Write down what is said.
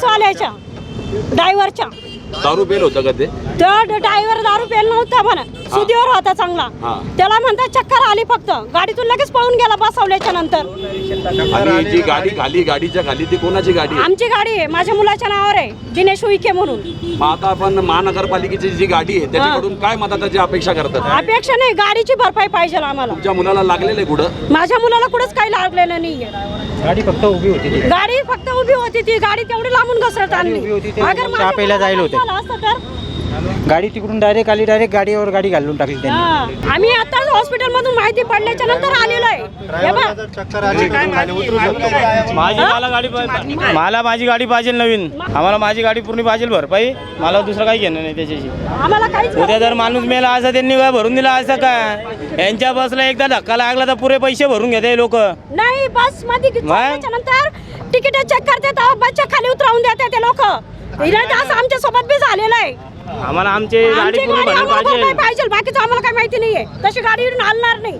बसवाल्याच्या ड्रायव्हरच्या दारू पेल होतं का ते? तो ड्रायव्हर दारू पेल नव्हता म्हणा. सुदीवर होता चांगला. हा. त्याला म्हणतात चक्कर आली फक्त. गाडीतून लगेच पळून गेला बसवल्याच्या नंतर. आणि जी गाडी खाली गाडीच्या खाली ती कोणाची गाडी आहे? आमची गाडी आहे. माझ्या मुलाच्या नावावर आहे. दिनेश उईके म्हणून. मग आता आपण महानगरपालिकेची जी गाडी आहे त्याच्याकडून काय मदताची अपेक्षा करतात? अपेक्षा नाही. गाडीची भरपाई पाहिजे आम्हाला. तुमच्या मुलाला लागलेलं आहे कुठं? माझ्या मुलाला कुठंच काही लागलेलं नाहीये. गाडी फक्त उभी होती ती. गाडी फक्त उभी होती ती. गाडी तेवढी लांबून घसरत आणली उभी होती ते. अगर चहा माझ्या प्यायला मुलाला जायला होते. झालं असतं तर? गाडी तिकडून डायरेक्ट आली डायरेक्ट गाडीवर गाडी घालून टाकली त्यांनी. हा. आम्ही आताच हॉस्पिटल मधून माहिती पडल्याच्या नंतर आलेलो आहे. हे बघ. माझी मला गाडी पाहिजे. मला माझी गाडी पाहिजे नवीन. आम्हाला माझी गाडी पूर्ण पाहिजे भरपाई मला दुसरं काही घेणं नाही त्याच्याशी. आम्हाला काहीच उद्या जर माणूस मेला असं त्यांनी काय भरून दिला असं काय? यांच्या बसला एकदा धक्का लागला तर पुरे पैसे भरून घेते लोक. नाही बसमध्ये चढल्याच्या नंतर तिकीट चेक करते तेव्हा बसच्या खाली उतरवून देते ते लोक. असं आमच्यासोबत बी झालेलं आहे. आम्हाला आमची गाडी आमची पूर्ण गाडी आम्हाला पाहिजे? बाकीचं आम्हाला काही माहिती नाहीये. तशी गाडी हलणार नाही.